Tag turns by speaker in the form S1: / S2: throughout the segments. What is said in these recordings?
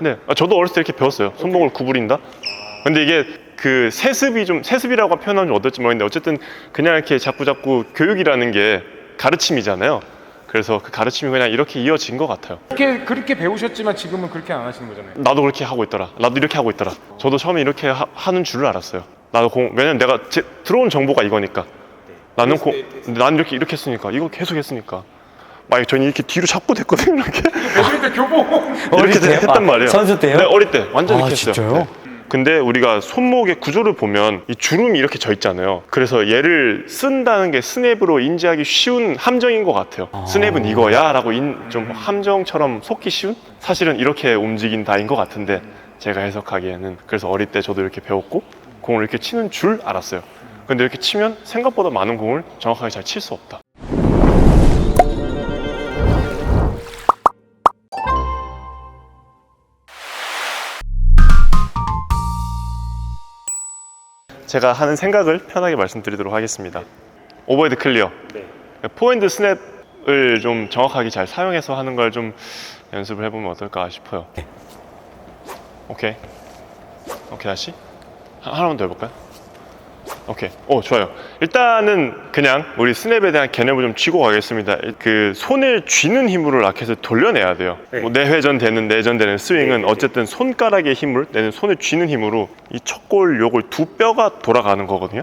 S1: 네, 아, 저도 어렸을 때 이렇게 배웠어요. 손목을 구부린다. 근데 이게 그 세습이 좀 세습이라고 표현하면 좀 어떨지 모르겠는데 어쨌든 그냥 이렇게 자꾸 자꾸 교육이라는 게 가르침이잖아요. 그래서 그 가르침이 그냥 이렇게 이어진 것 같아요.
S2: 그렇게 그렇게 배우셨지만 지금은 그렇게 안 하시는 거잖아요.
S1: 나도 그렇게 하고 있더라. 나도 이렇게 하고 있더라. 저도 처음에 이렇게 하, 는 줄을 알았어요. 나도 공 왜냐면 내가 제, 들어온 정보가 이거니까. 나는 공 나는 이렇게 이렇게 했으니까 이거 계속 했으니까. 막 저는 이렇게 뒤로 잡고 됐거든요. 이렇게
S2: 그러니까 교복
S1: 이렇게
S3: 때요?
S1: 했단
S3: 아,
S1: 말이에요.
S3: 선수 때요?
S1: 네, 어릴 때 완전
S3: 아,
S1: 이렇게 했어요.
S3: 진짜요?
S1: 네. 근데 우리가 손목의 구조를 보면 이 주름이 이렇게 져 있잖아요. 그래서 얘를 쓴다는 게 스냅으로 인지하기 쉬운 함정인 것 같아요. 스냅은 이거야 라고 인, 좀 함정처럼 속기 쉬운? 사실은 이렇게 움직인다인 것 같은데 제가 해석하기에는 그래서 어릴 때 저도 이렇게 배웠고 공을 이렇게 치는 줄 알았어요. 근데 이렇게 치면 생각보다 많은 공을 정확하게 잘 칠 수 없다. 제가 하는 생각을 편하게 말씀드리도록 하겠습니다. 오버헤드 클리어. 포핸드 스냅을 좀 정확하게 잘 사용해서 하는 걸 좀 연습을 해보면 어떨까 싶어요. 오케이. 오케이, 다시. 하- 하나만 더 해볼까요? 오케이. 오, 좋아요. 일단은 그냥 우리 스냅에 대한 개념을 좀 쥐고 가겠습니다. 그 손을 쥐는 힘으로 라켓을 돌려내야 돼요. 뭐 내회전 되는 내전 되는 스윙은 어쨌든 손가락의 힘을 내는 손을 쥐는 힘으로 이 첫골 요골 두 뼈가 돌아가는 거거든요.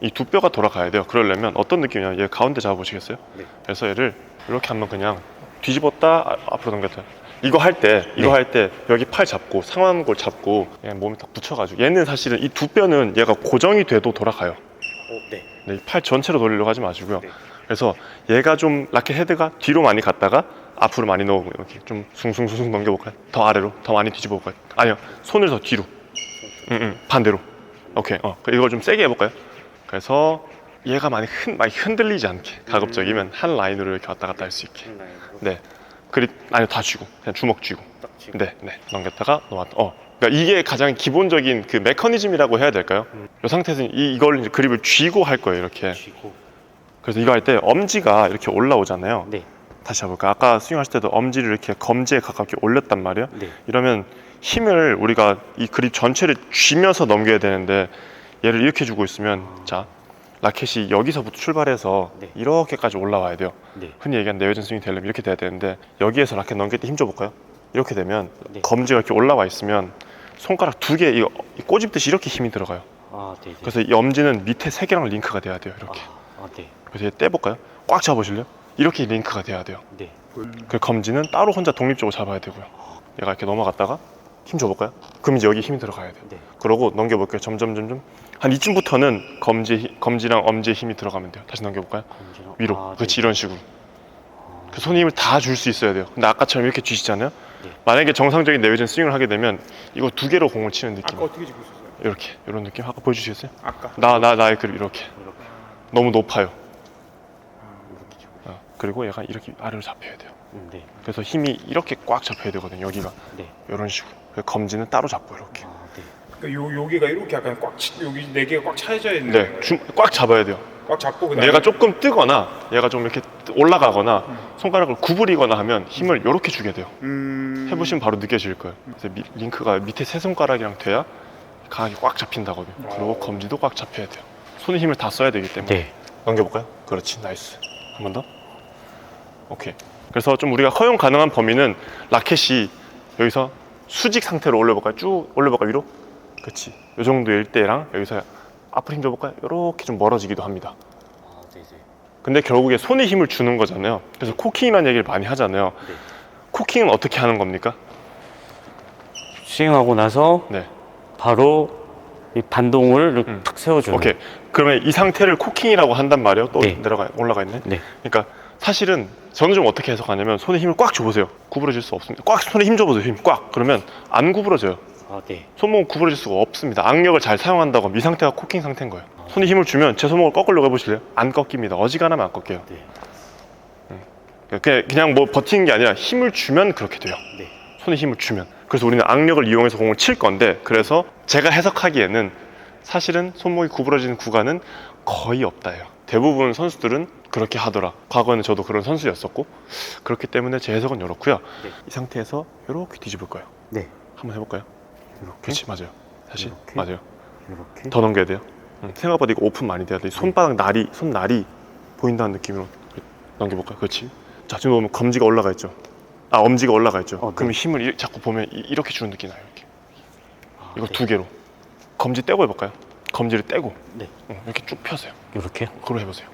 S1: 이두 뼈가 돌아가야 돼요. 그러려면 어떤 느낌이냐? 얘 가운데 잡아보시겠어요? 그래서 얘를 이렇게 한번 그냥 뒤집었다 아- 앞으로 넘겼다. 이거 할 때, 이거 할때 여기 팔 잡고 상완골 잡고 그냥 몸에 딱 붙여가지고 얘는 사실은 이 두 뼈는 얘가 고정이 돼도 돌아가요. 네, 이팔 전체로 돌리려고 하지 마시고요. 그래서 얘가 좀 라켓 헤드가 뒤로 많이 갔다가 앞으로 많이 넣고 이렇게 좀 숭숭숭숭 넘겨볼까요? 더 아래로 더 많이 뒤집어 볼까요? 아니요, 손을 더 뒤로. 응, 응, 반대로. 오케이, 어, 그럼 이걸 좀 세게 해볼까요? 그래서 얘가 많이 흔, 많이 흔들리지 않게 가급적이면 한 라인으로 이렇게 왔다 갔다 할 수 있게. 네. 그리 아니 다 쥐고 그냥 주먹 쥐고. 네, 네. 넘겼다가 넘었다. 어. 그러니까 이게 가장 기본적인 그 메커니즘이라고 해야 될까요? 이 상태에서 이, 이걸 이제 그립을 쥐고 할 거예요, 이렇게. 그래서 이거 할 때 엄지가 이렇게 올라오잖아요.
S3: 네.
S1: 다시 해볼까? 아까 스윙하실 때도 엄지를 이렇게 검지에 가깝게 올렸단 말이에요.
S3: 네.
S1: 이러면 힘을 우리가 이 그립 전체를 쥐면서 넘겨야 되는데 얘를 이렇게 주고 있으면 자 라켓이 여기서부터 출발해서
S3: 네.
S1: 이렇게까지 올라와야 돼요.
S3: 네.
S1: 흔히 얘기하는 내외전 스윙이 되려면 이렇게 돼야 되는데 여기에서 라켓 넘길 때 힘 줘볼까요? 이렇게 되면
S3: 네.
S1: 검지가 이렇게 올라와 있으면 손가락 두 개 꼬집듯이 이렇게 힘이 들어가요.
S3: 아, 네. 네.
S1: 그래서 이 엄지는 밑에 세 개랑 링크가 돼야 돼요. 이렇게.
S3: 아, 아, 네.
S1: 그래서 얘 떼볼까요? 꽉 잡으실래요? 이렇게 링크가 돼야 돼요.
S3: 네.
S1: 그 검지는 따로 혼자 독립적으로 잡아야 되고요. 얘가 이렇게 넘어갔다가 힘 줘볼까요? 그럼 이제 여기 힘이 들어가야 돼요.
S3: 네.
S1: 그러고 넘겨볼게요. 점점 점점 한 이쯤부터는 검지 힘- 검지랑 엄지의 힘이 들어가면 돼요. 다시 넘겨볼까요?
S3: 검지랑-
S1: 위로.
S3: 아,
S1: 그렇지
S3: 네.
S1: 이런 식으로. 그 손 힘을 다 줄 수 있어야 돼요. 근데 아까처럼 이렇게 쥐시잖아요.
S3: 네.
S1: 만약에 정상적인 내외전 스윙을 하게 되면 이거 두 개로 공을 치는 느낌.
S2: 아까 어떻게 짚고 있었어요?
S1: 이렇게 이런 느낌 아까 보여주시겠어요?
S2: 아까
S1: 나 나 나의 그립 이렇게
S3: 이렇게.
S1: 너무 높아요.
S3: 이렇게 주고.
S1: 어, 그리고 얘가 이렇게 아래로 잡혀야 돼요.
S3: 음, 네.
S1: 그래서 힘이 이렇게 꽉 잡혀야 되거든요. 여기가
S3: 네.
S1: 이런 식으로. 그래서 검지는 따로 잡고 이렇게.
S3: 아, 네.
S2: 그러니까 요 여기가 이렇게 약간 꽉 치, 여기 네 개가 꽉 차여져 있는
S1: 네. 주- 꽉 잡아야 돼요.
S2: 꽉 잡고 그다음에
S1: 얘가 조금 뜨거나 얘가 좀 이렇게 올라가거나 손가락을 구부리거나 하면 힘을 이렇게 주게 돼요.
S2: 음...
S1: 해보시면 바로 느껴질 거예요. 그래서 미- 링크가 밑에 세 손가락이랑 돼야 강하게 꽉 잡힌다거든요. 그리고 검지도 꽉 잡혀야 돼요. 손의 힘을 다 써야 되기 때문에.
S3: 네.
S1: 넘겨볼까요? 그렇지, 나이스. 한 번 더. 오케이. 그래서 좀 우리가 허용 가능한 범위는 라켓이 여기서 수직 상태로 올려볼까요? 쭉 올려볼까요? 위로? 그렇지. 이 정도일 때랑 여기서 앞으로 힘 줘볼까요? 이렇게 좀 멀어지기도 합니다.
S3: 아, 네, 네.
S1: 근데 결국에 손에 힘을 주는 거잖아요. 그래서 코킹이라는 얘기를 많이 하잖아요.
S3: 네.
S1: 코킹은 어떻게 하는 겁니까?
S3: 스윙하고 나서
S1: 네.
S3: 바로 이 반동을
S1: 음.
S3: 탁 세워주는.
S1: 오케이. 그러면 이 상태를 코킹이라고 한단 말이에요. 또
S3: 네.
S1: 내려가 올라가 있네.
S3: 네.
S1: 그러니까 사실은 저는 좀 어떻게 해석하냐면 손에 힘을 꽉 줘보세요. 구부러질 수 없습니다. 꽉 손에 힘 줘보세요. 힘 꽉. 그러면 안 구부러져요.
S3: 아, 네.
S1: 손목은 구부러질 수가 없습니다. 악력을 잘 사용한다고 이 상태가 코킹 상태인 거예요. 손에 힘을 주면 제 손목을 꺾으려고 해보실래요? 안 꺾입니다. 어지간하면 안 꺾여요.
S3: 네.
S1: 그냥, 그냥 뭐 버티는 게 아니라 힘을 주면 그렇게 돼요.
S3: 네.
S1: 손에 힘을 주면. 그래서 우리는 악력을 이용해서 공을 칠 건데 그래서 제가 해석하기에는 사실은 손목이 구부러지는 구간은 거의 없다예요. 대부분 선수들은 그렇게 하더라. 과거에는 저도 그런 선수였었고 그렇기 때문에 제 해석은 이렇고요.
S3: 네.
S1: 이 상태에서 이렇게 뒤집을 거예요.
S3: 네.
S1: 한번 해볼까요?
S3: 이렇게.
S1: 그렇지 맞아요. 다시
S3: 이렇게?
S1: 맞아요.
S3: 이렇게.
S1: 더 넘겨야 돼요. 응. 생각보다 이거 오픈 많이 돼야 돼. 손바닥 날이 손날이 보인다는 느낌으로 넘겨볼까요? 그렇지. 자 지금 보면 검지가 올라가 있죠. 아 엄지가 올라가 있죠.
S3: 어, 네.
S1: 그럼 힘을 이- 자꾸 보면 이, 렇게 주는 느낌 나요. 이렇게.
S3: 아,
S1: 이거
S3: 네.
S1: 두 개로 검지 떼고 해볼까요? 검지를 떼고
S3: 네.
S1: 응, 이렇게 쭉 펴세요.
S3: 이렇게.
S1: 그걸로 해보세요.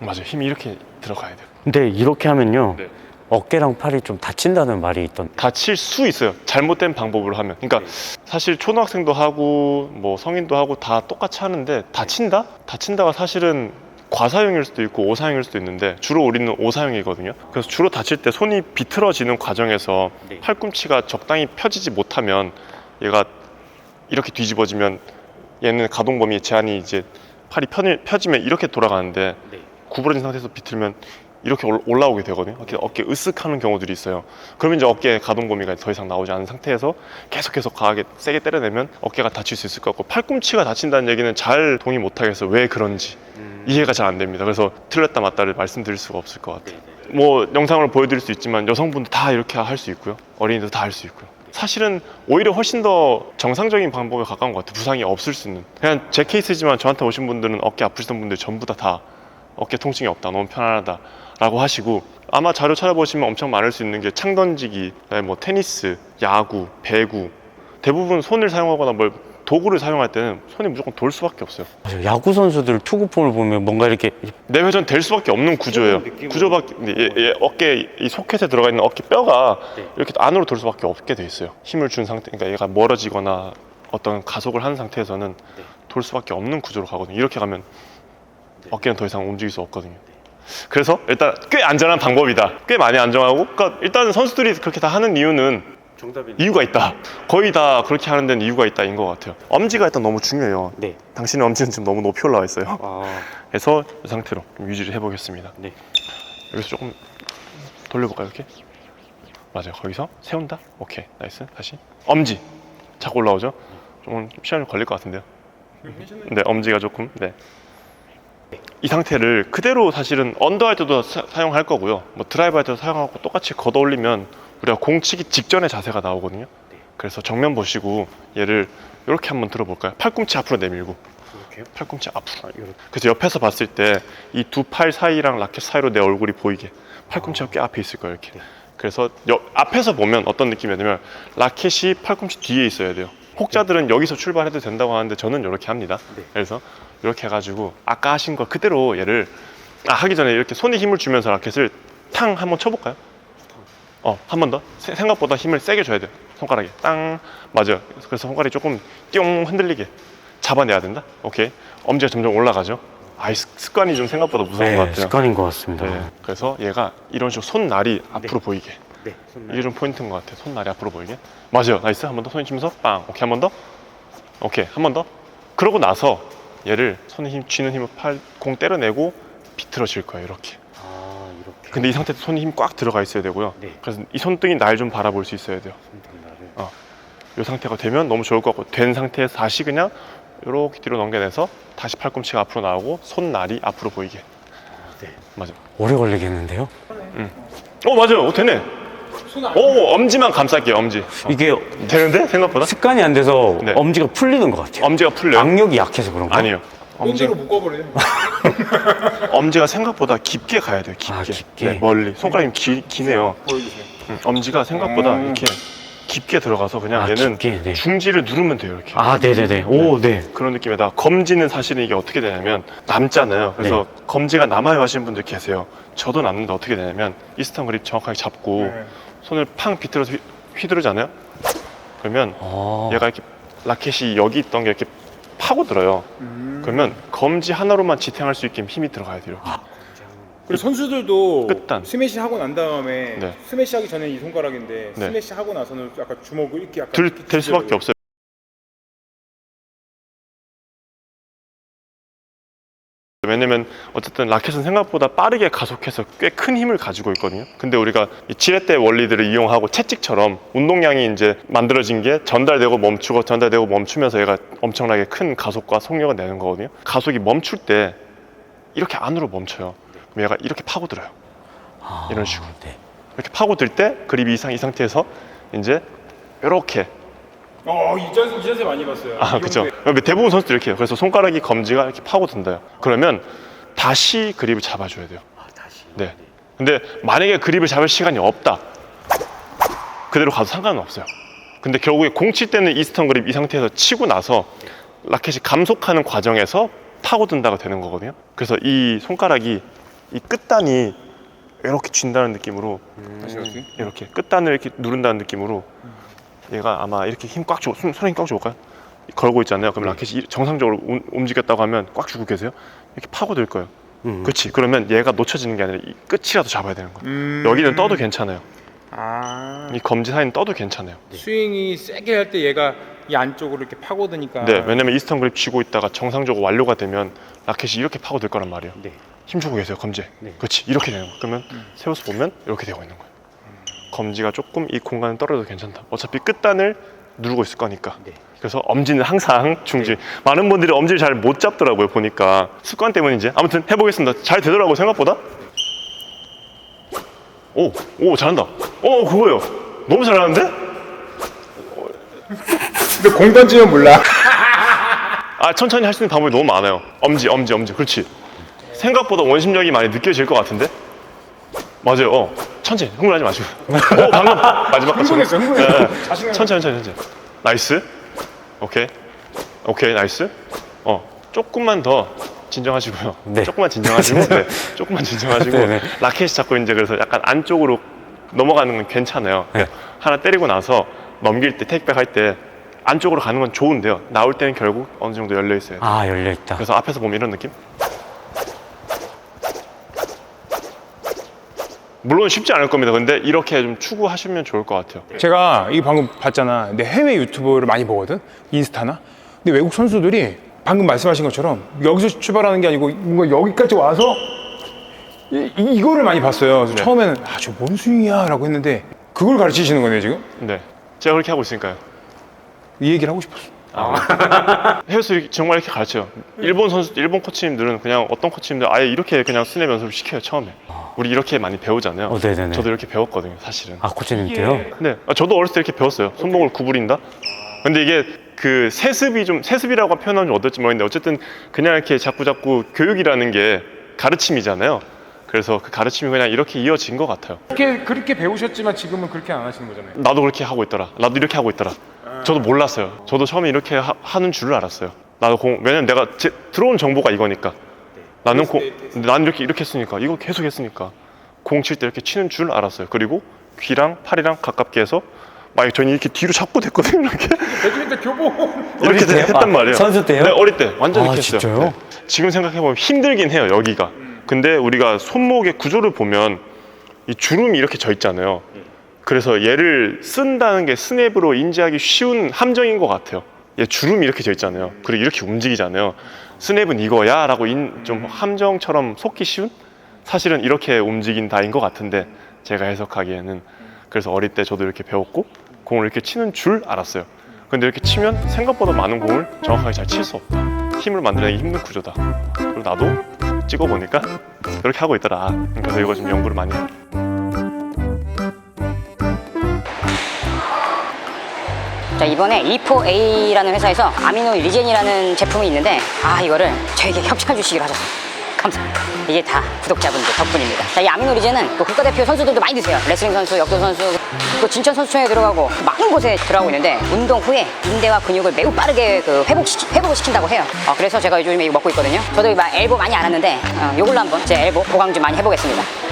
S1: 맞아요. 힘이 이렇게 들어가야 돼요.
S3: 근데 이렇게 하면요.
S1: 네.
S3: 어깨랑 팔이 좀 다친다는 말이 있던.
S1: 다칠 수 있어요. 잘못된 방법으로 하면. 그러니까 사실 초등학생도 하고 뭐 성인도 하고 다 똑같이 하는데 다친다? 다친다가 사실은 과사용일 수도 있고 오사용일 수도 있는데 주로 우리는 오사용이거든요. 그래서 주로 다칠 때 손이 비틀어지는 과정에서
S3: 네.
S1: 팔꿈치가 적당히 펴지지 못하면 얘가 이렇게 뒤집어지면 얘는 가동 범위의 제한이 이제 팔이 펴, 펴지면 이렇게 돌아가는데
S3: 네.
S1: 구부러진 상태에서 비틀면 이렇게 올- 올라오게 되거든요. 어깨, 어깨 으쓱 하는 경우들이 있어요. 그러면 이제 어깨 가동 범위가 더 이상 나오지 않은 상태에서 계속해서 강하게 세게 때려내면 어깨가 다칠 수 있을 것 같고 팔꿈치가 다친다는 얘기는 잘 동의 못 하겠어요. 왜 그런지 이해가 잘 안 됩니다. 그래서 틀렸다 맞다를 말씀드릴 수가 없을 것 같아요. 뭐 영상으로 보여드릴 수 있지만 여성분도 다 이렇게 할 수 있고요. 어린이도 다 할 수 있고요. 사실은 오히려 훨씬 더 정상적인 방법에 가까운 것 같아요. 부상이 없을 수 있는. 그냥 제 케이스지만 저한테 오신 분들은 어깨 아프시던 분들 전부 다 다 어깨 통증이 없다, 너무 편안하다 라고 하시고 아마 자료 찾아보시면 엄청 많을 수 있는 게 창 던지기, 뭐 테니스, 야구, 배구 대부분 손을 사용하거나 뭘 도구를 사용할 때는 손이 무조건 돌 수밖에 없어요.
S3: 맞아요. 야구 선수들 투구폼을 보면 뭔가 이렇게
S1: 내회전 될 수밖에 없는 구조예요. 구조밖에 예, 예, 어깨 이 소켓에 들어가 있는 어깨 뼈가
S3: 네.
S1: 이렇게 안으로 돌 수밖에 없게 돼 있어요. 힘을 준 상태, 그러니까 얘가 멀어지거나 어떤 가속을 하는 상태에서는
S3: 네.
S1: 돌 수밖에 없는 구조로 가거든요. 이렇게 가면
S3: 네.
S1: 어깨는 더 이상 움직일 수 없거든요. 그래서 일단 꽤 안전한 방법이다. 꽤 많이 안정하고, 그러니까 일단 선수들이 그렇게 다 하는 이유는
S3: 정답이
S1: 이유가 있다. 거의 다 그렇게 하는 데는 이유가 있다인 것 같아요. 엄지가 일단 너무 중요해요.
S3: 네.
S1: 당신의 엄지는 지금 너무 높이 올라와 있어요.
S3: 아,
S1: 그래서 이 상태로 좀 유지를 해보겠습니다.
S3: 네.
S1: 여기서 조금 돌려볼까요 이렇게? 맞아요 거기서 세운다? 오케이 나이스 다시 엄지 자꾸 올라오죠? 조금 시간이 걸릴 것 같은데요 네 엄지가 조금 네. 이 상태를 그대로 사실은 언더 할 때도 사, 용할 거고요 뭐 드라이브 할 때도 사용하고 똑같이 걷어 올리면 우리가 공 치기 직전의 자세가 나오거든요 그래서 정면 보시고 얘를 이렇게 한번 들어볼까요? 팔꿈치 앞으로 내밀고
S3: 이렇게요?
S1: 팔꿈치 앞으로
S3: 이렇게.
S1: 그래서 옆에서 봤을 때 이 두 팔 사이랑 라켓 사이로 내 얼굴이 보이게 팔꿈치가 꽤 앞에 있을 거예요 이렇게
S3: 네.
S1: 그래서 옆- 앞에서 보면 어떤 느낌이냐면 라켓이 팔꿈치 뒤에 있어야 돼요 혹자들은 여기서 출발해도 된다고 하는데 저는 이렇게 합니다
S3: 네.
S1: 그래서 이렇게 해가지고 아까 하신 거 그대로 얘를 아, 하기 전에 이렇게 손에 힘을 주면서 라켓을 탕 한번 쳐볼까요? 어, 한 번 더. 세- 생각보다 힘을 세게 줘야 돼요. 손가락에. 땅. 맞아요. 그래서 손가락이 조금 띵 흔들리게 잡아내야 된다. 오케이. 엄지가 점점 올라가죠. 아이, 습- 습관이 좀 생각보다 무서운 것
S3: 네,
S1: 같아요.
S3: 습관인 것 같습니다.
S1: 네. 그래서 얘가 이런 식으로 손날이 앞으로 보이게.
S3: 네.
S1: 이게 좀 포인트인 것 같아요. 손날이 앞으로 보이게. 맞아요. 나이스. 한 번 더 손에 치면서 빵. 오케이. 한 번 더. 오케이. 한 번 더. 그러고 나서 얘를 손에 힘, 쥐는 힘을 팔, 공 때려내고 비틀어질 거예요. 이렇게.
S3: 아, 이렇게.
S1: 근데 이 상태에서 손에 힘꽉 들어가 있어야 되고요.
S3: 네.
S1: 그래서 이 손등이 날 좀 바라볼 수 있어야 돼요.
S3: 손등날을.
S1: 이 상태가 되면 너무 좋을 것 같고 된 상태에서 다시 그냥 이렇게 뒤로 넘겨내서 다시 팔꿈치가 앞으로 나오고 손날이 앞으로 보이게.
S3: 네.
S1: 맞아.
S3: 오래 걸리겠는데요?
S1: 어 맞아요. 어, 되네. 오 엄지만 감쌀게요. 엄지.
S3: 이게
S1: 되는데 생각보다
S3: 습관이 안 돼서
S1: 네.
S3: 엄지가 풀리는 것 같아요.
S1: 엄지가 풀려요.
S3: 악력이 약해서 그런가?
S1: 아니에요. 엄지
S2: 꼰대로 묶어버려.
S1: 엄지가 생각보다 깊게 가야 돼요. 깊게.
S3: 아, 깊게.
S1: 네, 멀리. 손가락이 기, 기네요.
S2: 보여주세요.
S1: 음, 엄지가 생각보다
S2: 음.
S1: 이렇게 깊게 들어가서 그냥
S3: 아,
S1: 얘는
S3: 깊게, 네.
S1: 중지를 누르면 돼요. 이렇게.
S3: 아, 네네네. 오, 네.
S1: 그런 느낌에다 검지는 사실은 이게 어떻게 되냐면 남잖아요. 그래서
S3: 네.
S1: 검지가 남아요 하시는 분들 계세요. 저도 남는데 어떻게 되냐면 이스턴 그립 정확하게 잡고
S2: 네.
S1: 손을 팡 비틀어서 휘, 휘두르잖아요. 그러면
S3: 어.
S1: 얘가 이렇게 라켓이 여기 있던 게 이렇게 파고들어요.
S2: 음.
S1: 그러면 검지 하나로만 지탱할 수 있게 힘이 들어가야 돼요.
S2: 그리고 선수들도
S1: 끝단.
S2: 스매시 하고 난 다음에
S1: 네.
S2: 스매시 하기 전에 이 손가락인데
S1: 네.
S2: 스매시 하고 나서는 약간 주먹을 이렇게 약간
S1: 들,
S2: 이렇게
S1: 될 수밖에. 없어요. 왜냐면 어쨌든 라켓은 생각보다 빠르게 가속해서 꽤 큰 힘을 가지고 있거든요. 근데 우리가 이 지렛대 원리들을 이용하고 채찍처럼 운동량이 이제 만들어진 게 전달되고 멈추고 전달되고 멈추면서 얘가 엄청나게 큰 가속과 속력을 내는 거거든요. 가속이 멈출 때 이렇게 안으로 멈춰요. 그럼 얘가 이렇게 파고들어요.
S3: 아,
S1: 이런 식으로.
S3: 네.
S1: 이렇게 파고들 때 그립이 이상 이 상태에서 이제 이렇게
S2: 어 이전 이전세 많이 봤어요.
S1: 아 그죠
S2: 이용대.
S1: 대부분 선수들 이렇게 해요 그래서 손가락이 검지가 이렇게 파고든다요 그러면 다시 그립을 잡아줘야 돼요
S3: 다시.
S1: 네 근데 만약에 그립을 잡을 시간이 없다 그대로 가도 상관은 없어요 근데 결국에 공 칠 때는 이스턴 그립 이 상태에서 치고 나서 라켓이 감속하는 과정에서 파고든다가 되는 거거든요 그래서 이 손가락이 이 끝단이 이렇게 쥔다는 느낌으로
S2: 다시 어떻게?
S1: 이렇게 끝단을 이렇게 누른다는 느낌으로 얘가 아마 이렇게 힘 꽉 주고 손, 손에 힘꽉 줘볼까요? 걸고 있잖아요. 그럼 라켓이 정상적으로 움- 움직였다고 하면 꽉 주고 계세요. 이렇게 파고들 거예요.
S3: 음.
S1: 그렇지. 그러면 얘가 놓쳐지는 게 아니라 이 끝이라도 잡아야 되는 거예요.
S2: 음.
S1: 여기는 떠도 괜찮아요.
S2: 아
S1: 이 검지 사이는 떠도 괜찮아요.
S2: 스윙이 세게 할 때 얘가 이 안쪽으로 이렇게 파고드니까.
S1: 네, 왜냐면 이스턴 그립 쥐고 있다가 정상적으로 완료가 되면 라켓이 이렇게 파고들 거란 말이에요.
S3: 네.
S1: 힘 주고 계세요, 검지.
S3: 네.
S1: 그렇지. 이렇게 되는 거예요. 그러면 세워서 보면 이렇게 되고 있는 거예요. 검지가 조금 이 공간을 떨어져도 괜찮다. 어차피 끝단을 누르고 있을 거니까.
S3: 네.
S1: 그래서 엄지는 항상 중지. 많은 분들이 엄지를 잘 못 잡더라고요, 보니까. 습관 때문인지. 아무튼 해보겠습니다. 잘 되더라고요, 생각보다. 오, 오, 잘한다. 어, 그거예요. 너무 잘하는데?
S2: 근데 공 던지면 몰라.
S1: 아, 천천히 할 수 있는 방법이 너무 많아요. 엄지, 엄지, 엄지. 그렇지. 생각보다 원심력이 많이 느껴질 것 같은데? 맞아요. 어. 천천히. 흥분하지 마시고. 오, 방금 마지막 거
S2: 흥분했어, 흥분했어.
S1: 네, 네.
S2: 자신감.
S1: 천천히, 천천히, 천천히. 나이스. 오케이. 오케이, 나이스. 어, 조금만 더 진정하시고요.
S3: 네.
S1: 조금만 진정하시고, 네. 조금만 진정하시고.
S3: 네, 네.
S1: 라켓이 자꾸 이제 그래서 약간 안쪽으로 넘어가는 건 괜찮아요.
S3: 네.
S1: 하나 때리고 나서 넘길 때, 테이크백 할 때 안쪽으로 가는 건 좋은데요. 나올 때는 결국 어느 정도 열려 있어요.
S3: 아 열려 있다.
S1: 그래서 앞에서 보면 이런 느낌? 물론 쉽지 않을 겁니다. 근데 이렇게 좀 추구하시면 좋을 것 같아요.
S2: 제가 이 방금 봤잖아. 내 해외 유튜브를 많이 보거든. 인스타나. 근데 외국 선수들이 방금 말씀하신 것처럼 여기서 출발하는 게 아니고 뭔가 여기까지 와서 이, 이- 이 거를 많이 봤어요. 그래서
S1: 네.
S2: 처음에는 아, 저 뭔 스윙이야라고 했는데 그걸 가르치시는 거네요, 지금?
S1: 네. 제가 그렇게 하고 있으니까요.
S2: 이 얘기를 하고 싶었어.
S1: 해외에서 이렇게- 정말 이렇게 가르쳐요. 일본 선수, 일본 코치님들은 그냥 어떤 코치님들 아예 이렇게 그냥 스냅 연습을 시켜요, 처음에. 우리 이렇게 많이 배우잖아요.
S3: 어, 네네네.
S1: 저도 이렇게 배웠거든요, 사실은.
S3: 아 코치님께요?
S1: 네, 아, 저도 어렸을 때 이렇게 배웠어요. 손목을 구부린다. 근데 이게 그 세습이 좀 세습이라고 표현하면 좀 어떨지 모르겠는데 어쨌든 그냥 이렇게 자꾸 자꾸 교육이라는 게 가르침이잖아요. 그래서 그 가르침이 그냥 이렇게 이어진 것 같아요.
S2: 그렇게 그렇게 배우셨지만 지금은 그렇게 안 하시는 거잖아요.
S1: 나도 그렇게 하고 있더라. 나도 이렇게 하고 있더라. 저도 몰랐어요. 저도 처음에 이렇게 하, 는 줄을 알았어요. 나도 공 왜냐면 내가 제, 들어온 정보가 이거니까. 나는 공 나는 이렇게 이렇게 했으니까 이거 계속 했으니까 공 칠 때 이렇게 치는 줄 알았어요. 그리고 귀랑 팔이랑 가깝게 해서 만약 저는 이렇게 뒤로 잡고 됐거든요. 이렇게
S2: 배드민턴 교복.
S1: 이렇게
S3: 어릴 때요?
S1: 했단
S3: 아,
S1: 말이에요.
S3: 선수 때요?
S1: 네, 어릴 때 완전
S3: 아,
S1: 이렇게
S3: 했어요.
S1: 네. 지금 생각해 보면 힘들긴 해요 여기가. 근데 우리가 손목의 구조를 보면 이 주름이 이렇게 져 있잖아요. 그래서 얘를 쓴다는 게 스냅으로 인지하기 쉬운 함정인 것 같아요. 얘 주름이 이렇게 져 있잖아요. 그리고 이렇게 움직이잖아요. 스냅은 이거야 라고 인- 좀 함정처럼 속기 쉬운? 사실은 이렇게 움직인다인 것 같은데 제가 해석하기에는 그래서 어릴 때 저도 이렇게 배웠고 공을 이렇게 치는 줄 알았어요. 근데 이렇게 치면 생각보다 많은 공을 정확하게 잘 칠 수 없다. 힘을 만들기 힘든 구조다. 그리고 나도 찍어보니까 이렇게 하고 있더라. 그래서 이거 좀 연구를 많이 해요.
S4: 자 이번에 E4A라는 회사에서 아미노 리젠이라는 제품이 있는데 아 이거를 저에게 협찬 주시기로 하셨어요 감사합니다. 이게 다 구독자분들 덕분입니다. 자, 이 아미노 리젠은 또 국가대표 선수들도 많이 드세요. 레슬링 선수, 역도 선수 또 진천 선수촌에 들어가고 많은 곳에 들어가고 있는데 운동 후에 인대와 근육을 매우 빠르게 그 회복시키, 회복을 시킨다고 해요. 어, 그래서 제가 요즘에 이거 먹고 있거든요. 저도 막 엘보 많이 안 하는데 어, 요걸로 한번 제 엘보 보강 좀 많이 해보겠습니다